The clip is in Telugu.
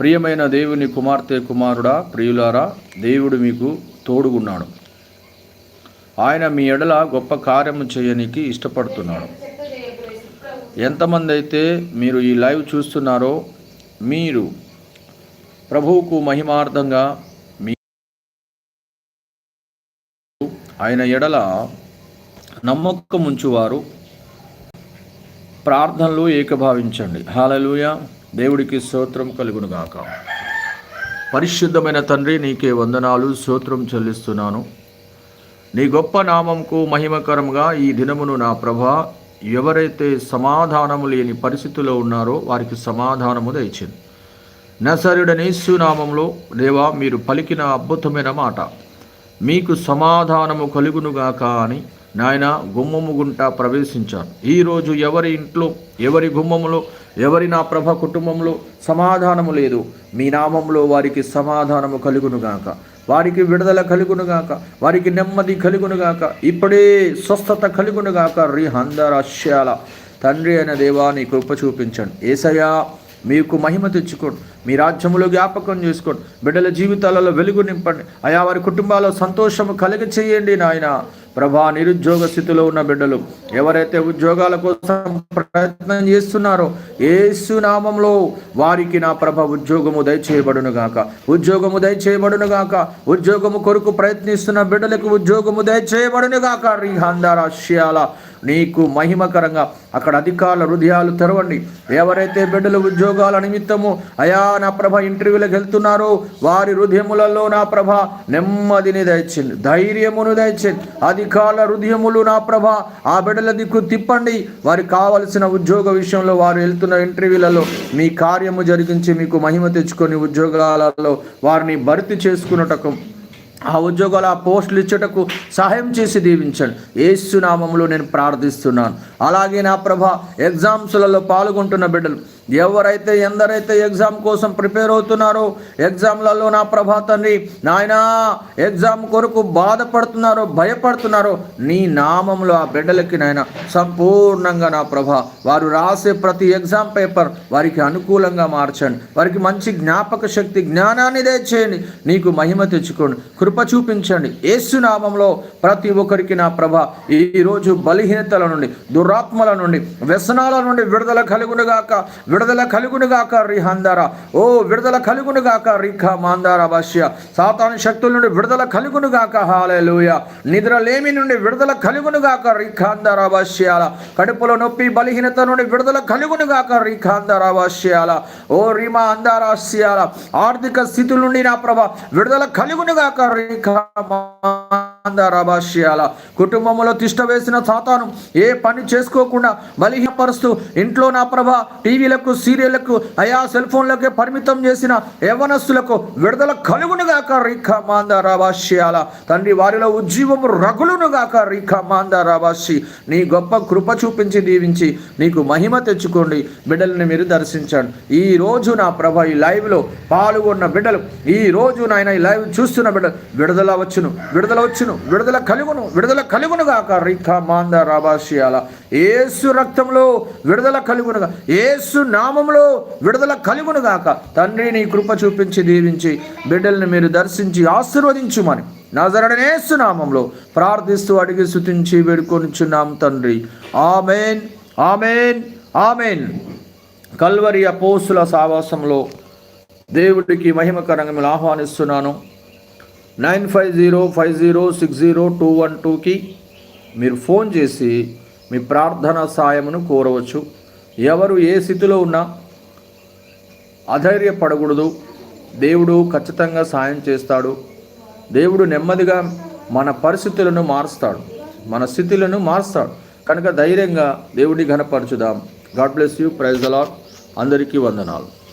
ప్రియమైన దేవుని కుమార్తె కుమారుడా ప్రియులారా దేవుడు మీకు తోడుగున్నాడు. ఆయన మీ ఎడల గొప్ప కార్యము చేయనికి ఇష్టపడుతున్నాడు. ఎంతమంది అయితే మీరు ఈ లైవ్ చూస్తున్నారో మీరు ప్రభువుకు మహిమార్థంగా మీ ఆయన ఎడల నమ్మకముంచువారు ప్రార్థనలు ఏకభావించండి. హాలలుయ. దేవుడికి స్తోత్రం కలుగునుగాక. పరిశుద్ధమైన తండ్రి నీకే వందనాలు స్తోత్రం చెల్లిస్తున్నాను. నీ గొప్ప నామంకు మహిమకరంగా ఈ దినమును నా ప్రభా ఎవరైతే సమాధానము లేని పరిస్థితిలో ఉన్నారో వారికి సమాధానము దయచింది నసరుడనేసు నామంలో దేవా మీరు పలికిన అద్భుతమైన మాట. మీకు సమాధానము కలుగునుగాక అని నాయన గుమ్మము గుంట ప్రవేశించాను. ఈరోజు ఎవరి ఇంట్లో ఎవరి గుమ్మములో ఎవరి నా ప్రభ కుటుంబంలో సమాధానము లేదు. మీ నామంలో వారికి సమాధానము కలుగునుగాక. వారికి విడుదల కలుగునుగాక. వారికి నెమ్మది కలుగునుగాక. ఇప్పుడే స్వస్థత కలుగునుగాక. రిహందరశ్యాల తండ్రి అయిన దేవా నీ కృప చూపించండి. ఏసయ్యా మీకు మహిమ తెచ్చుకోండి. మీ రాజ్యములో జ్ఞాపకం చేసుకోండి. బిడ్డల జీవితాలలో వెలుగు నింపండి. అయా వారి కుటుంబాల్లో సంతోషము కలిగ చేయండి నాయన. ప్రభా నిరుద్యోగ స్థితిలో ఉన్న బిడ్డలు ఎవరైతే ఉద్యోగాల కోసం ప్రయత్నం చేస్తున్నారో ఏసు నామంలో వారికి నా ప్రభ ఉద్యోగము దయచేయబడును గాక. ఉద్యోగము దయచేయబడును గాక. ఉద్యోగము కొరకు ప్రయత్నిస్తున్న బిడ్డలకు ఉద్యోగము దయచేయబడును గాక. రిహాందారాశ్యాల నీకు మహిమకరంగా అక్కడ అధికారుల హృదయాలు తెరవండి. ఎవరైతే బిడ్డలు ఉద్యోగాల నిమిత్తము అయా నా ప్రభ ఇంటర్వ్యూలకు వెళ్తున్నారో వారి హృదయములలో నా ప్రభ నెమ్మదిని దయచింది ధైర్యమును దయచింది అధికారుల హృదయములు నా ప్రభ ఆ బిడ్డల దిక్కు తిప్పండి. వారికి కావలసిన ఉద్యోగ విషయంలో వారు వెళ్తున్న ఇంటర్వ్యూలలో మీ కార్యము జరిగించి మీకు మహిమ తెచ్చుకొని ఉద్యోగాలలో వారిని భర్తీ చేసుకున్నటకు ఆ ఉద్యోగాలు ఆ పోస్టులు ఇచ్చేటకు సహాయం చేసి దీవించండి. ఏసునామంలో నేను ప్రార్థిస్తున్నాను. అలాగే నా ప్రభ ఎగ్జామ్స్లలో పాల్గొంటున్న బిడ్డలు ఎవరైతే ఎందరైతే ఎగ్జామ్ కోసం ప్రిపేర్ అవుతున్నారో ఎగ్జామ్లలో నా ప్రభా తండ్రి నాయనా ఎగ్జామ్ కొరకు బాధపడుతున్నారో భయపడుతున్నారో నీ నామంలో ఆ బిడ్డలకి నాయన సంపూర్ణంగా నా ప్రభ వారు రాసే ప్రతి ఎగ్జామ్ పేపర్ వారికి అనుకూలంగా మార్చండి. వారికి మంచి జ్ఞాపక శక్తి జ్ఞానాన్ని దయచేయండి. నీకు మహిమ తెచ్చుకోండి. కృప చూపించండి. ఏసు నామంలో ప్రతి ఒక్కరికి నా ప్రభ ఈరోజు బలహీనతల నుండి దురాత్మల నుండి వ్యసనాల నుండి విడుదల కలుగునుగాక. విడుదల కలుగునుగాక రిహందార ఓ విడుదల కలుగునుగాక రిఖ మాందార భాష్య. సాతాను శక్తుల నుండి విడుదల కలుగునుగాక హాలూయ నిద్ర లేమి నుండి విడుదల కలుగునుగాక రిఖాందార భాష్యాల. కడుపులో నొప్పి బలహీనత నుండి విడుదల కలుగునుగాక రిఖాందర భాష్యాల. ఓ రిమా అందారాస్యాల ఆర్థిక స్థితుల నుండి నా ప్రభ విడుదల కలుగునుగాక రిఖా రాబాష్యాల కుటుంబంలో తిష్ట వేసిన సాతాను ఏ పని చేసుకోకుండా బలిహీనపరుస్తూ ఇంట్లో నా ప్రభ టీవీలకు సీరియళ్ళకు అయా సెల్ ఫోన్లకే పరిమితం చేసిన యవనస్తులకు విడుదల కలుగునుగాక రీఖ మాంద రాబాష్యాల తండ్రి వారిలో ఉజ్జీవము రగులునుగాక రీఖ మాంద రాబాషి నీ గొప్ప కృప చూపించి దీవించి నీకు మహిమ తెచ్చుకోండి. బిడ్డల్ని మీరు దర్శించండి. ఈ రోజు నా ప్రభ ఈ లైవ్లో పాల్గొన్న బిడ్డలు ఈ రోజు నాయన ఈ లైవ్ చూస్తున్న బిడ్డలు విడుదల వచ్చును విడుదల వచ్చును విడుదల కలుగును విడుదల కలుగునుగాక. రిఖ మాంద రాబాషియాల. ఏసు రక్తంలో విడుదల కలుగునుగా. ఏసు నామంలో విడుదల కలుగునుగాక. తండ్రి నీ కృప చూపించి దీవించి బిడ్డల్ని మీరు దర్శించి ఆశీర్వదించుమని. నజరడనేసు నామంలో ప్రార్థిస్తూ అడిగి శుతించి వేడుకొనిచున్నాం తండ్రి. Amen amen amen. కల్వరి అపోసుల సావాసంలో దేవుడికి మహిమకరంగా ఆహ్వానిస్తున్నాను. Nine five zero five zero six zero two one టూకి మీరు ఫోన్ చేసి మీ ప్రార్థన సాయమును కోరవచ్చు. ఎవరు ఏ స్థితిలో ఉన్నా అధైర్యపడకూడదు. దేవుడు ఖచ్చితంగా సాయం చేస్తాడు. దేవుడు నెమ్మదిగా మన పరిస్థితులను మారుస్తాడు. మన స్థితులను మారుస్తాడు. కనుక ధైర్యంగా దేవుడిని ఘనపరచుదాం. God bless you. Praise a lot అందరికీ వందనాలు.